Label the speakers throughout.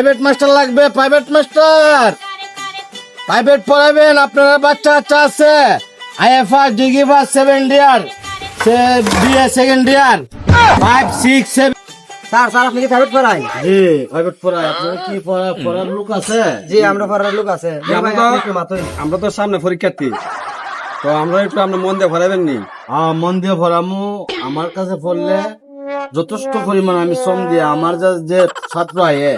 Speaker 1: Private master লাগবে private master private পড়াবেন আপনার বাচ্চা কাচ্চা আছে। IFR degree pass seven year সে BA second year five six seven
Speaker 2: sir sir আপনি কি প্রাইভেট পড়াই
Speaker 1: জি প্রাইভেট পড়ায়। আপনার কি পড়া পড়ার লোক আছে?
Speaker 2: জি আমরা পড়ার লোক আছে।
Speaker 3: আমরা তো-। আমরা সামনে পরীক্ষার্থী। তো আমরা একটু আপনার মন দিয়ে ভরাবেন নি?
Speaker 1: আহ, মন দিয়ে ভরামু। আমার কাছে পড়লে যথেষ্ট পরিমাণ আমি শ্রম দিয়ে আমার যা- যে ছাত্র আয়ে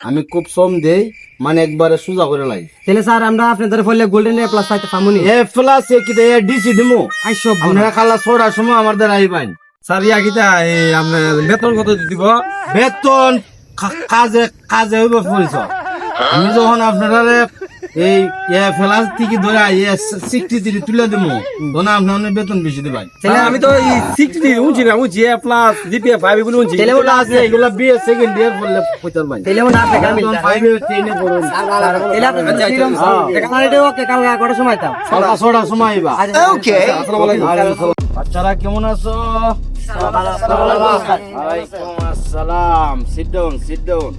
Speaker 1: আমি খুব শ্রম দেই মানে একবারে সোজা করে লাই।
Speaker 2: তাহলে স্যার আমরা আপনাদের ফলে গোল্ডেন এ প্লাস পাইতে পামুনি
Speaker 1: এ প্লাস এ কি এ ডিসি দিমু?
Speaker 2: আইসব
Speaker 1: আপনারা খালা ছড়ার সময় আমাদের আইবান
Speaker 3: স্যার ইয়া কিতা এই আপনার বেতন কত দিব?
Speaker 1: বেতন কাজে কাজে হইব পরিচ আমি যখন আপনারা এই এ ফেলাস থেকে ধরে সিক্সটি তিরি তুলে দিমু। তখন আপনার বেতন বেশি দিবাই
Speaker 3: স্যার, আমি তো এই সিক্সটি উঁচি না উঁচি এ প্লাস জিপিএ ফাইভ এগুলো উঁচি।
Speaker 2: তাহলে
Speaker 1: এগুলো আছে এগুলো বিএ সেকেন্ড ইয়ার
Speaker 2: তাহলে মনে আপনি কামিল
Speaker 1: ফাইভে টেনে পড়ুন।
Speaker 2: তাহলে আপনি
Speaker 3: আচ্ছা, আচ্ছা,
Speaker 2: ফ্রিডম
Speaker 3: আচ্ছা।
Speaker 2: কাল এটা ওকে কাল কটার সময় তাও।
Speaker 1: ছটা ছটা সময় আইবা
Speaker 2: ওকে
Speaker 1: বাচ্চারা কেমন আছো? আসসালাম। সিট ডাউন সিট ডাউন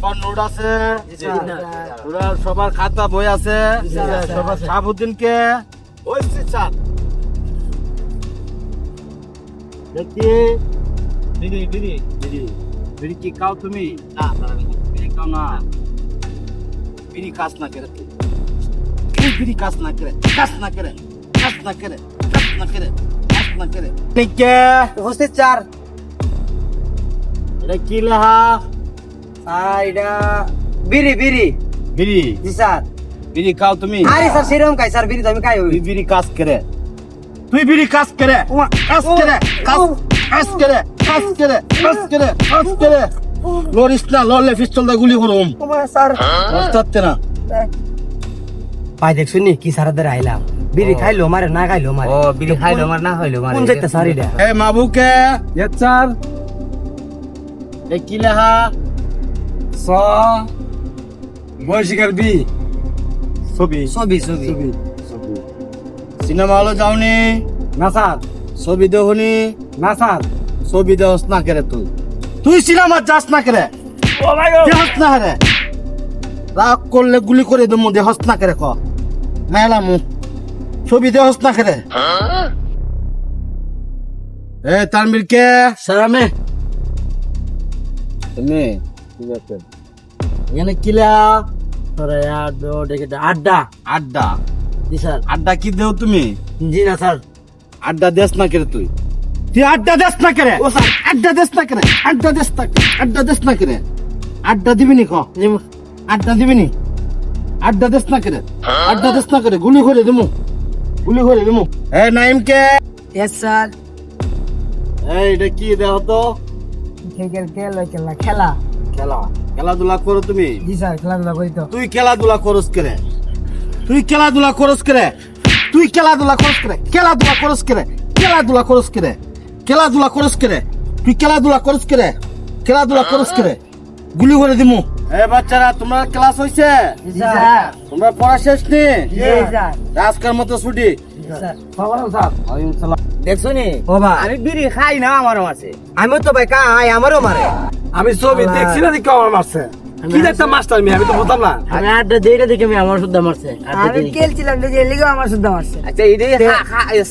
Speaker 1: সবার নোট আছে সবার খাতা বই আছে সবার সাবুদ্দিন কে ওই স্যার। দেখি। বিড়ি বিড়ি বিড়ি বিড়ি কি খাও তুমি? না বিড়ি খাও না। বিড়ি কাজ না করে তুই। বিড়ি কাজ না করে? কাজ না করে? কাজ না করে? কাজ না করে? কাজ না করে? কে
Speaker 2: উপস্থিত চার
Speaker 1: এটা কি
Speaker 2: আর এটা বিড়ি বিড়ি।
Speaker 1: বিড়ি?
Speaker 2: জি স্যার।
Speaker 1: বিড়ি খাও তুমি?
Speaker 2: আরে স্যার সেরকম খাই স্যার বিড়ি তো আমি খাই
Speaker 1: বিড়ি কাজ করে? তুই বিড়ি কাজ করে? কাজ করে? কাজ করে? কাজ করে? কাজ করে? কাজ করে? লরিস না লরলে পিস্তল দা গুলি করুম।
Speaker 2: স্যার।
Speaker 1: বুঝতে না।
Speaker 2: ভাই দেখছ নি কি সারাদের আইলাম। বিড়ি খাইলো মারে না খাইলো মারে।
Speaker 1: ও, বিড়ি খাইলো মারে, না খাইলো মারে।
Speaker 2: কোন যাইতে স্যার
Speaker 1: এ মাবুকে।
Speaker 3: ইয়েস স্যার
Speaker 1: এ কি লেহা
Speaker 3: স বয়সিকার বি। ছবি।
Speaker 2: ছবি ছবি।
Speaker 1: সিনেমা হলে যাওনি
Speaker 3: না স্যার।
Speaker 1: ছবি দেখুনি
Speaker 3: না স্যার।
Speaker 1: ছবি দেহস না করে তুই। তুই সিনেমা যাস না করে? দেহস না করে রাগ করলে গুলি করে দেবো দেহস না করে ক। মেলা মু। ছবি দেহস না করে? এ তানবির কে? সারামে তুমি? ঠিক আছে। এখানে কিলা?
Speaker 2: তোরা আড্ডা।
Speaker 1: আড্ডা?
Speaker 2: জি স্যার।
Speaker 1: আড্ডা কি দেও তুমি?
Speaker 2: জি না স্যার।
Speaker 1: আড্ডা দেশ না করে তুই? তুই আড্ডা দেশ না করে? ও স্যার। আড্ডা দেশ না করে? আড্ডা দেশ না করে? আড্ডা দেশ না করে? আড্ডা দিবি নি ক আড্ডা দিবি নি? আড্ডা দেশ না করে? আড্ডা দেশ না করে? গুলি করে দিমু। গুলি করে দিমু। এ নাইম কে
Speaker 2: ইয়েস স্যার
Speaker 1: এই এটা কি দেহ তো?
Speaker 2: ক্রিকেট খেলা। খেলা। খেলা?
Speaker 1: খেলা খেলাধুলা করো তুমি।
Speaker 2: জি স্যার খেলাধুলা করি তো।
Speaker 1: তুই খেলাধুলা করস করে তুই খেলাধুলা করস করে তুই খেলাধুলা করস করে খেলাধুলা করস করে খেলাধুলা করস করে খেলাধুলা করস করে তুই খেলাধুলা করস করে খেলাধুলা করস করে গুলি করে দিমু। এ বাচ্চারা তোমরা ক্লাস হইছে?
Speaker 2: জি স্যার।
Speaker 1: তোমরা পড়া শেষ নি?
Speaker 2: জি স্যার।
Speaker 1: আজকের মতো ছুটি।
Speaker 2: স্যার।
Speaker 4: দেখছ নি?
Speaker 2: ও ভাই।
Speaker 4: আমি বিড়ি খাই না আমারও আছে
Speaker 2: আমিও তো ভাই কাই আমারও মারে।
Speaker 3: আমি ছবি দেখছি না দেখে আমার মারছে। কি দেখতে মাস্টার মেয়ে আমি তো বুঝতাম না।
Speaker 4: আমি আড্ডা দিয়ে দেখে আমি আমার শুদ্ধ মারছে।
Speaker 2: আমি খেলছিলাম যে লিগে আমার শুদ্ধ মারছে।
Speaker 4: আচ্ছা এই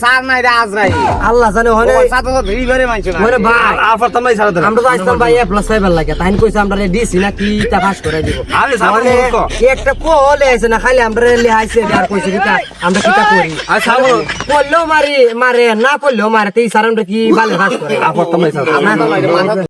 Speaker 4: সার নাই রে আজরাই
Speaker 2: আল্লাহ জানে হলে
Speaker 4: সাথে তো ধরি করে মানছো না।
Speaker 2: ওরে ভাই।
Speaker 3: আর পারতাম না সারা
Speaker 2: আমরা তো আসলাম ভাই এ প্লাস ফাইভ লাগে। তাই কইছে আমরা দিছি না কি তা পাস করে দিব।
Speaker 3: আরে সামনে
Speaker 2: মানে
Speaker 3: বলতো।
Speaker 2: একটা কল আছে না খালি আমরা লেহাইছে আর কইছে কি তা- আমরা কিটা করি?
Speaker 3: আর সামনে
Speaker 2: করলেও মারি মারে না করলেও মারে তেই স্যার আমরা কি ভালো পাস করে
Speaker 3: আর পারতাম না সারা